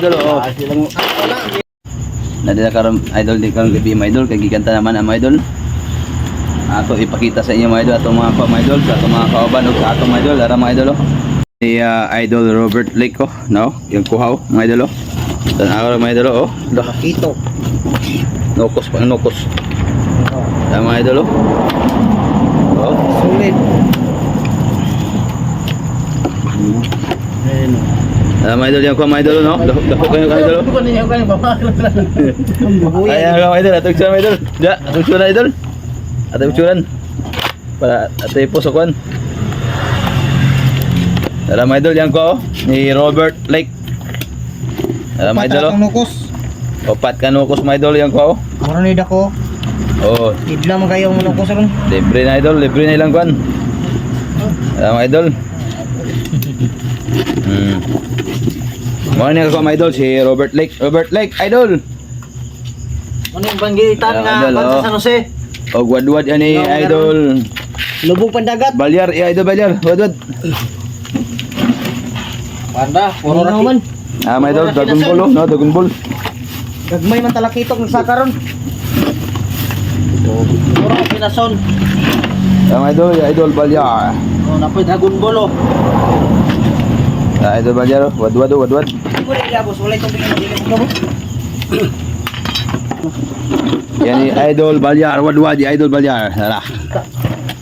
idol oh. Nadala karon idol di karon gabi mga idol kay giganta naman ang mga idol. Ato ipakita sa inyo mga idol atong mga pa mga idol sa atong mga kauban ug sa atong mga idol ara mga idol oh. Si ah, idol Robert Lake oh, no? Yung kuhaw mga idol oh. Tanaw mga idol oh. Nakakito. Nokos pang nokos. Tama mga idol oh. Oh. Ah, mga idol yung kuha mga idol no? Dako kayo mga idol. oh. Ayan mga idol, atong tsura mga idol. Ya, atong tsura idol. Atong tsuran. Para atay po sa kwan. Tara mga idol, yan ko oh, ni Robert Lake. Tara mga idol, oh. opat ka nukos mga idol, yan ko. oh. Mura ni dako. Oh, Idla man kayo ang nukos ron. libre na idol, libre na ilang kwan. Tara mga idol. Hmm. Morning ako mga idol, si Robert Lake. Robert Lake, idol. Ano yung panggitan Ayan, nga idol, Bansa oh. San Jose? O wadwad yan ni No, meron. idol. Lubog pandagat. Balyar, iya idol Balyar, wadwad. Panda, puro raki. Man. Ah, mga idol, Dragon Ball, oh, no, Dragon Ball. Gagmay man talakitok ng sakaron. Puro pinason. Ah, mga idol, idol Balyar. Oh, napoy Dragon Ball oh. Ah, idol Balyar, oh, wadwad, oh, wadwad. Wala gabos, wala itong bigyan ng gabos. Yan ni idol Balyar, wadwad, iya idol Balyar. Tara.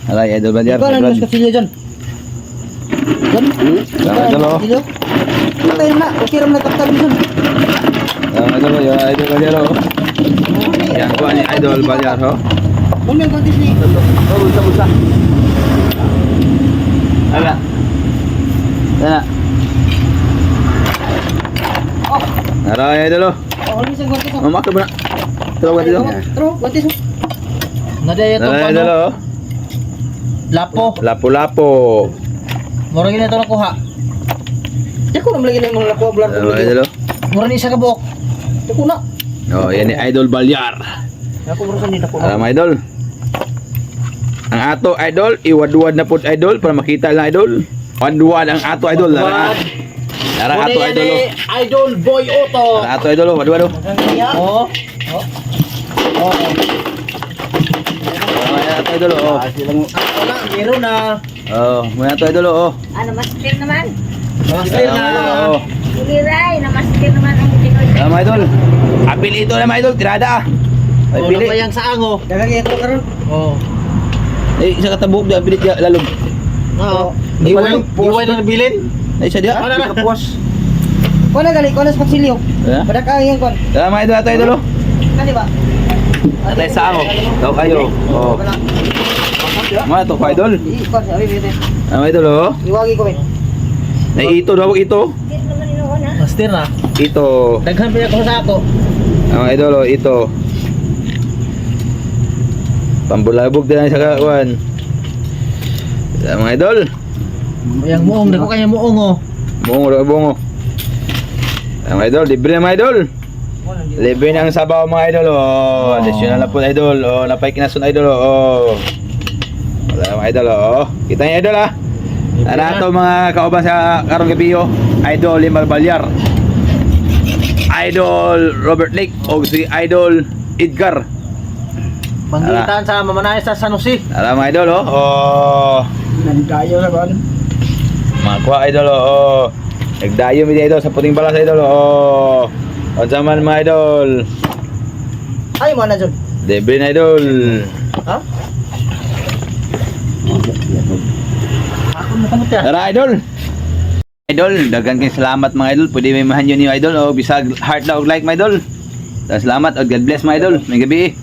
Tara, iya idol Balyar, Ikaw lang wadwad. mas kasilyo dyan. Dyan? Tama, idol, oh. Kasilyo? Patay na, okay ram na kaptag dyan. Ah, mga idol, iya idol Balyar, oh. Yan ko ni idol Balyar, oh. Muna yung kontis ni. Oh, bulsa, bulsa. Ala. Tara. Oh, Iya idol, oh. oh, oh. Mama ka ba na? Tawag dito. Nadaya Tara, iya idol, oh. Lapo. Lapo-lapo. Mura gina ito nakuha. Di ko naman lagi na mga lapo. Iya idol, oh. Mura ni isa ka buok. Di ko na. Oh, yan ni idol Balyar. Ako mura sa nila ko. Para mga idol. Ang ato idol, iwadwad na pud idol para makita lang idol. Wadwad ang ato idol. Lara. Lara ato idol. oh. Idol Boy Otto. Lara ato idol, oh. wadwad. oh. Oh. Oh. Oh. Oh, yan ato idol. oh. Na, meron na. Oh, may ato idol. oh. Ano, master naman. Ayan, na. oh. Uliray, na master naman ang Pinoy. Mga idol. Apil ito na idol, tirada ah. Ay, Oh, pili. napayang sa ango. Dagagay ko karon. Oh. Ay, isa katabuk dia, pilit dia lalong. Oo. Iwan- Iwan na nabilin. Ay, isa dia. Ano na? Puas. Kuha na gali, kuha na sa pagsilyo. Ayan. Badak ka yung kuha. Tara mga idol, ato idol. oh. Kani ba? Atay sa ako. Daw kayo. Oh. Mga to, ka idol. Ikot, sabi bete. Ah, mga idol, oh. Iwagi ko eh. Ay, ito daw, ito. Master na. Ito. Daghan pa ako sa ako. Ang mga idol, oh, ito. Pambulabog din ang sa kawan. Sa mga idol. Yang muong, dako kanya muong oh. Bungo, daw bungo. Ang idol, libre na mga idol. Libre na ang sabaw mga idol. Oh, additional na po idol. Oh, napay kinasun idol. Oh. Wala mga idol. Oh. Kita niyo idol ah. Tara to mga kauban sa karong gabi oh. Idol Limal Balyar. Idol Robert Lake o si Idol Edgar. Panggitan sa mamanay sa San Jose. Tara mga idol oh. Oh. Nandayo sa kon. Mga kuha idol oh. Nagdayo mi idol sa puting balas idol oh. Unsa man mga idol. Ay, mo na jud. Libre na idol. Ha? Tara idol. Idol, dagan kay salamat mga idol. Pwede may mahan yun yung idol o bisag heart daw like my idol. Salamat at God bless my idol. May gabi.